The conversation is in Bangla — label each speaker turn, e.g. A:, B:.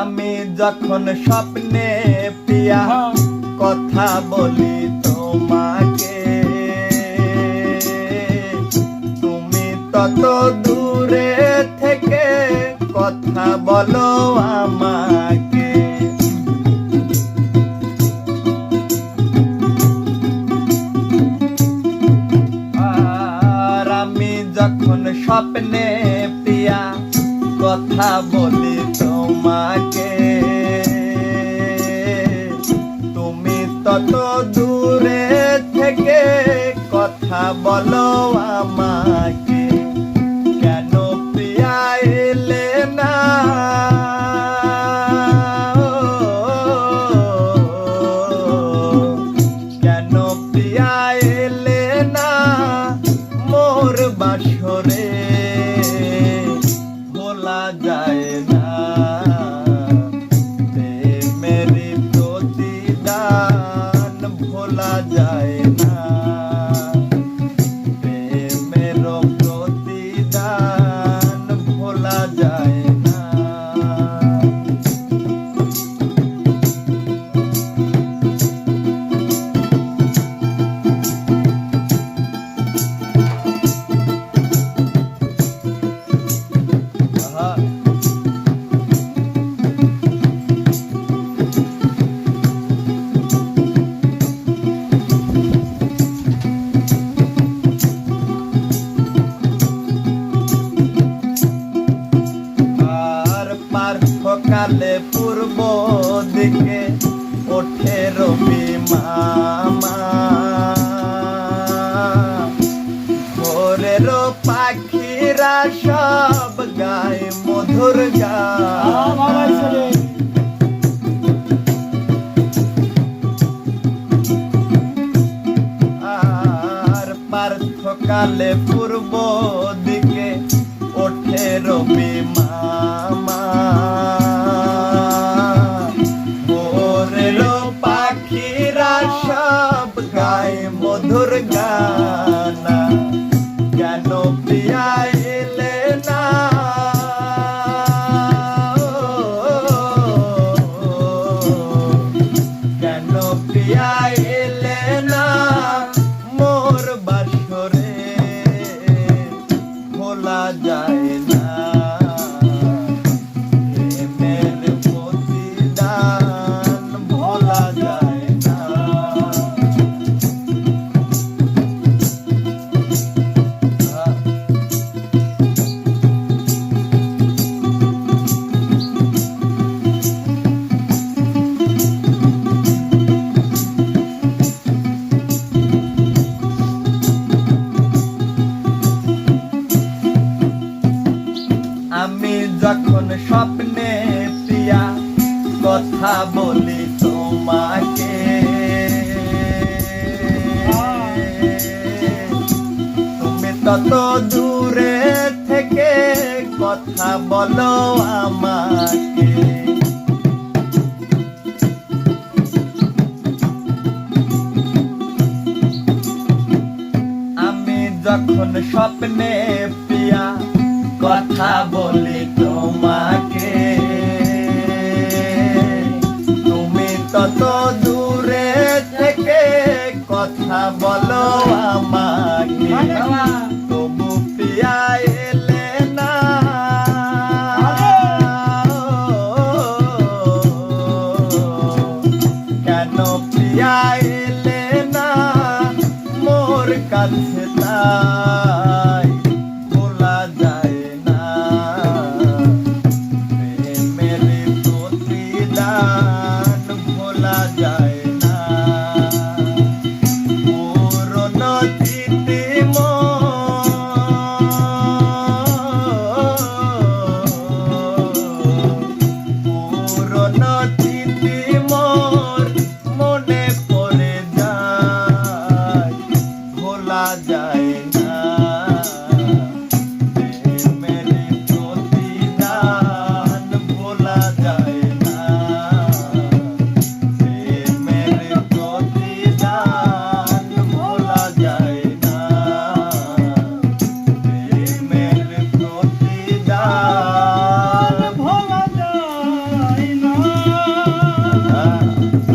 A: আমি যখন স্বপ্নে পিয়া কথা বলি তোমাকে। তুমি তত দূরে থেকে কথা বলো আমাকে। আর আমি যখন স্বপ্নে পিয়া কথা বলি তোমাকে। তুমি তত দূরে থেকে কথা বলো আমাকে। যায় না দিকে ওঠে রবি মামা। ভোরের পাখিরা সব গায় মধুর গান আর পার্থকালে পূর্ব দিকে ওঠে রবি কথা বলি তোমাকে। তুমি তত দূরে থেকে কথা বলো আমাকে। আমি যখন স্বপ্নে প্রিয়া কথা বলি তোমাকে। কত দূরে থেকে কথা বলো আমাকে। তবু পিয়া এলে না। কেন পিয়া এলে না? মোর কাছে না love.